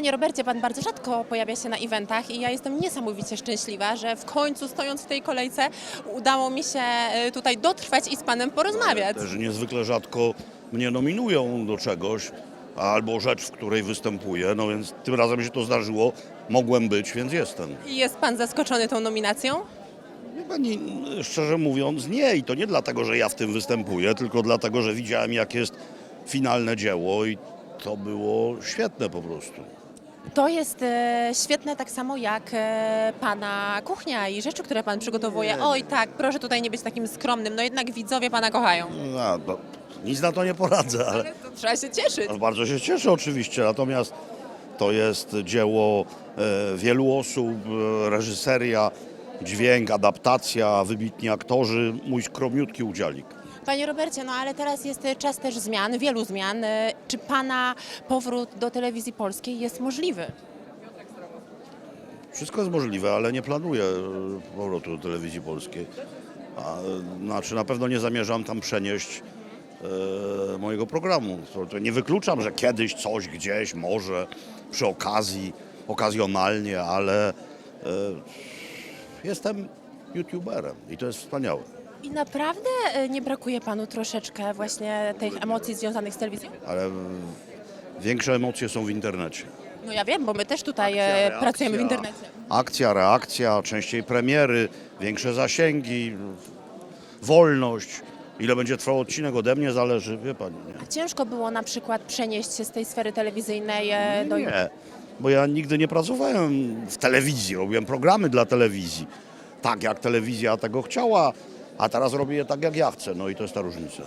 Panie Robercie, pan bardzo rzadko pojawia się na eventach i ja jestem niesamowicie szczęśliwa, że w końcu stojąc w tej kolejce udało mi się e, tutaj dotrwać i z panem porozmawiać. Też niezwykle rzadko mnie nominują do czegoś, albo rzecz, w której występuję, no więc tym razem się to zdarzyło, mogłem być, więc jestem. I Jest pan zaskoczony tą nominacją? Pani, szczerze mówiąc, nie i to nie dlatego, że ja w tym występuję, tylko dlatego, że widziałem, jak jest finalne dzieło i to było świetne po prostu. To jest e, świetne tak samo jak e, pana kuchnia i rzeczy, które pan przygotowuje. Oj tak, proszę tutaj nie być takim skromnym, no jednak widzowie pana kochają. No, no, nic na to nie poradzę, ale... Ale to trzeba się cieszyć. Bardzo się cieszę oczywiście, natomiast to jest dzieło e, wielu osób, e, reżyseria, dźwięk, adaptacja, wybitni aktorzy, mój skromniutki udziałik. Panie Robercie, no ale teraz jest czas też zmian, wielu zmian. Czy pana powrót do telewizji polskiej jest możliwy? Wszystko jest możliwe, ale nie planuję e, powrotu do telewizji polskiej. A, e, znaczy na pewno nie zamierzam tam przenieść e, mojego programu. Nie wykluczam, że kiedyś coś gdzieś, może przy okazji, okazjonalnie, ale e, jestem youtuberem i to jest wspaniałe. I naprawdę e, nie brakuje panu troszeczkę właśnie tych emocji związanych z telewizją? Ale większe emocje są w internecie. No ja wiem, bo my też tutaj e, Akcja, reakcja. pracujemy w internecie. Akcja, reakcja, częściej premiery, większe zasięgi, wolność. Ile będzie trwał odcinek ode mnie zależy, wie pani. Nie, Ciężko było na przykład przenieść się z tej sfery telewizyjnej e, do... nie, bo ja nigdy nie pracowałem w telewizji, robiłem programy dla telewizji. Tak jak telewizja tego chciała, a teraz robię je tak jak ja chcę, no i to jest ta różnica.